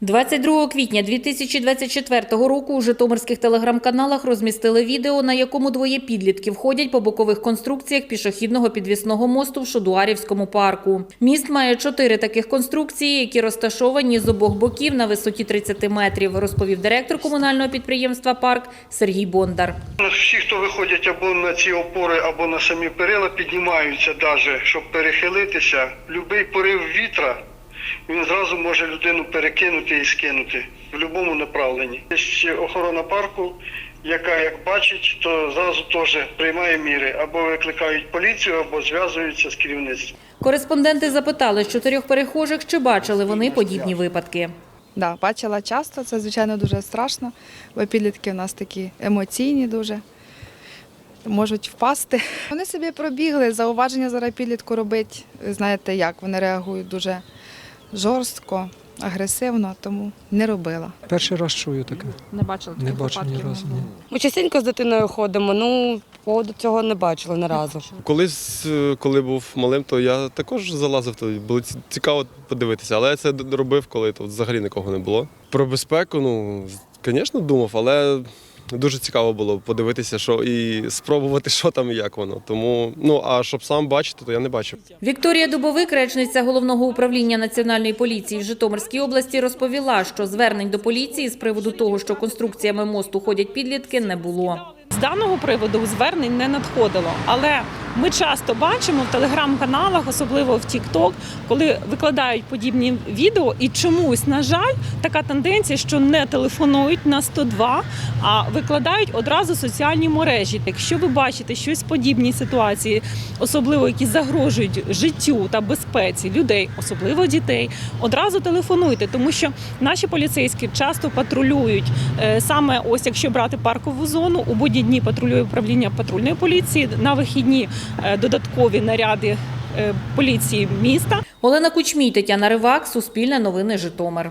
22 квітня 2024 року у житомирських телеграм-каналах розмістили відео, на якому двоє підлітків ходять по бокових конструкціях пішохідного підвісного мосту в Шодуарівському парку. Міст має чотири таких конструкції, які розташовані з обох боків на висоті 30 метрів, розповів директор комунального підприємства «Парк» Сергій Бондар. Всі, хто виходять або на ці опори, або на самі перила, піднімаються навіть, щоб перехилитися. Любий порив вітра, він зразу може людину перекинути і скинути в будь-якому направленні. Є ще охорона парку, яка, як бачить, то зразу теж приймає міри. Або викликають поліцію, або зв'язуються з керівництвом. Кореспонденти запитали з чотирьох перехожих, чи бачили вони подібні випадки. Да, бачила часто, це звичайно дуже страшно, бо підлітки у нас такі емоційні дуже. Можуть впасти. Вони собі пробігли, зауваження зараз підлітку робить. Знаєте як, вони реагують дуже жорстко, агресивно, тому не робила. Перший раз чую таке. Не бачила Не бачив ні разу. Ні. Ми частенько з дитиною ходимо, ну поводу цього не бачили ні разу. Колись, е, коли був малим, то я також залазив, то було ці- цікаво подивитися, але я це д- робив, коли тут взагалі нікого не було. Про безпеку, ну, звісно, думав, але дуже цікаво було подивитися, що і спробувати, що там і як воно. Тому, ну а щоб сам бачити, то я не бачив. Вікторія Дубовик, речниця головного управління національної поліції в Житомирській області, розповіла, що звернень до поліції з приводу того, що конструкціями мосту ходять підлітки, не було. З даного приводу звернень не надходило, але ми часто бачимо в телеграм-каналах, особливо в TikTok, коли викладають подібні відео, і чомусь, на жаль, така тенденція, що не телефонують на 102, а викладають одразу соціальні мережі. Якщо ви бачите щось в подібній ситуації, особливо які загрожують життю та безпеці людей, особливо дітей, одразу телефонуйте, тому що наші поліцейські часто патрулюють Е, саме ось якщо брати паркову зону, у будні дні патрулює управління патрульної поліції, на вихідні додаткові наряди е, поліції міста. Олена Кучмій, Тетяна Ривак, Суспільне новини Житомир.